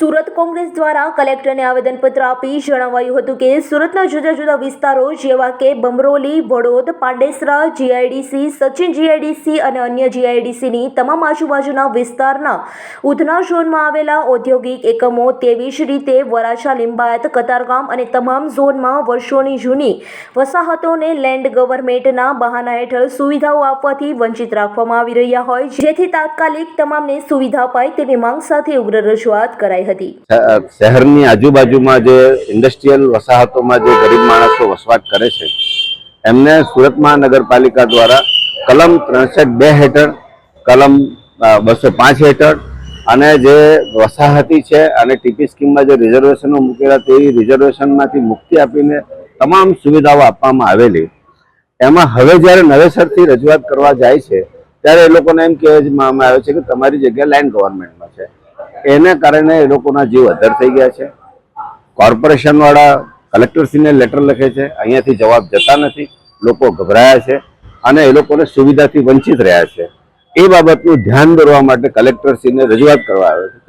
સુરત કોંગ્રેસ દ્વારા કલેક્ટરને આવેદનપત્ર આપી જણાવાયું હતું કે સુરતના જુદા જુદા વિસ્તારો જેવા કે બમરોલી, વડોદ, પાંડેસરા, જીઆઈડીસી, સચિન જીઆઈડીસી અને અન્ય જીઆઈડીસીની તમામ આજુબાજુના વિસ્તારના ઉધના ઝોનમાં આવેલા ઔદ્યોગિક એકમો તેવી જ રીતે વરાછા, લિંબાયત, કતારગામ અને તમામ ઝોનમાં વર્ષોની જૂની વસાહતોને લેન્ડ ગવર્મેન્ટના બહાના હેઠળ સુવિધાઓ આપવાથી વંચિત રાખવામાં આવી રહ્યા હોય, જેથી તાત્કાલિક તમામને સુવિધા અપાય તેવી માંગ સાથે ઉગ્ર રજૂઆત કરાઈ હતી. શહેરની આજુબાજુમાં જે ઇન્ડસ્ટ્રીયલ વસાહતોમાં જે ગરીબ માણસો વસવાટ કરે છે, એમને સુરત મહાનગરપાલિકા દ્વારા કલમ ત્રણસઠ બે હેઠળ, કલમ બસો પાંચ હેઠળ અને જે વસાહતી છે અને ટીપી સ્કીમમાં જે રિઝર્વેશનો મૂકેલા તે રિઝર્વેશનમાંથી મુક્તિ આપીને તમામ સુવિધાઓ આપવામાં આવેલી. એમાં હવે જ્યારે નવેસરથી રજૂઆત કરવા જાય છે, ત્યારે એ લોકોને એમ કહેવામાં આવે છે કે તમારી જગ્યા લેન્ડ ગવર્મેન્ટમાં છે એને કારણે એ લોકોના જીવ અધર થઈ ગયા છે. કોર્પોરેશન વાળા કલેક્ટરશ્રીને લેટર લખે છે. અહીંયાથી જવાબ જતા નથી. લોકો ગભરાયા છે અને એ લોકોને સુવિધાથી વંચિત રહ્યા છે. એ બાબતનું ધ્યાન દોરવા માટે કલેક્ટરશ્રીને રજૂઆત કરવા આવે છે.